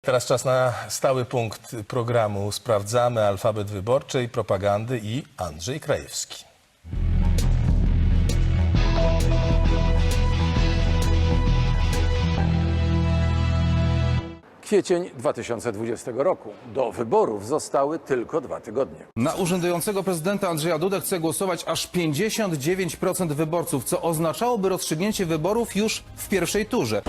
Teraz czas na stały punkt programu Sprawdzamy alfabet wyborczej, propagandy i Andrzej Krajewski. Kwiecień 2020 roku. Do wyborów zostały tylko dwa tygodnie. Na urzędującego prezydenta Andrzeja Dudę chce głosować aż 59% wyborców, co oznaczałoby rozstrzygnięcie wyborów już w pierwszej turze.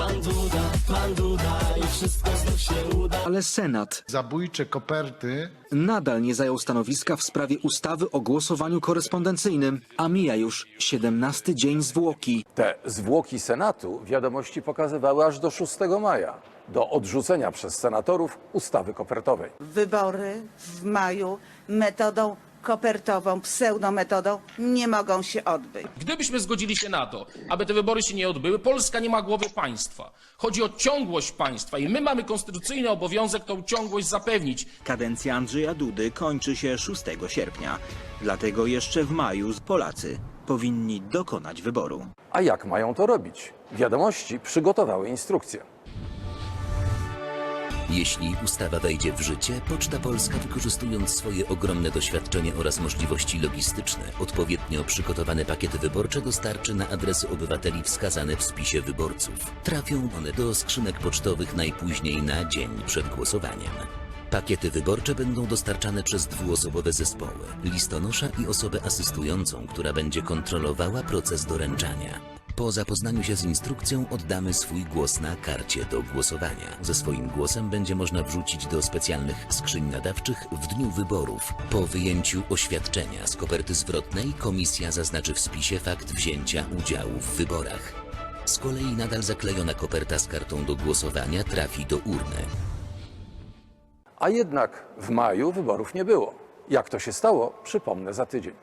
Ale Senat zabójcze koperty nadal nie zajął stanowiska w sprawie ustawy o głosowaniu korespondencyjnym, a mija już 17 dzień zwłoki. Te zwłoki Senatu wiadomości pokazywały aż do 6 maja, do odrzucenia przez senatorów ustawy kopertowej. wybory w maju metodą kopertową, pseudometodą nie mogą się odbyć. Gdybyśmy zgodzili się na to, aby te wybory się nie odbyły, Polska nie ma głowy państwa. Chodzi o ciągłość państwa i my mamy konstytucyjny obowiązek tą ciągłość zapewnić. Kadencja Andrzeja Dudy kończy się 6 sierpnia. Dlatego jeszcze w maju Polacy powinni dokonać wyboru. A jak mają to robić? Wiadomości przygotowały instrukcje. Jeśli ustawa wejdzie w życie, Poczta Polska, wykorzystując swoje ogromne doświadczenie oraz możliwości logistyczne, odpowiednio przygotowane pakiety wyborcze dostarczy na adresy obywateli wskazane w spisie wyborców. Trafią one do skrzynek pocztowych najpóźniej na dzień przed głosowaniem. Pakiety wyborcze będą dostarczane przez dwuosobowe zespoły, listonosza i osobę asystującą, która będzie kontrolowała proces doręczania. Po zapoznaniu się z instrukcją oddamy swój głos na karcie do głosowania. Ze swoim głosem będzie można wrzucić do specjalnych skrzyń nadawczych w dniu wyborów. Po wyjęciu oświadczenia z koperty zwrotnej komisja zaznaczy w spisie fakt wzięcia udziału w wyborach. Z kolei nadal zaklejona koperta z kartą do głosowania trafi do urny. A jednak w maju wyborów nie było. Jak to się stało, przypomnę za tydzień.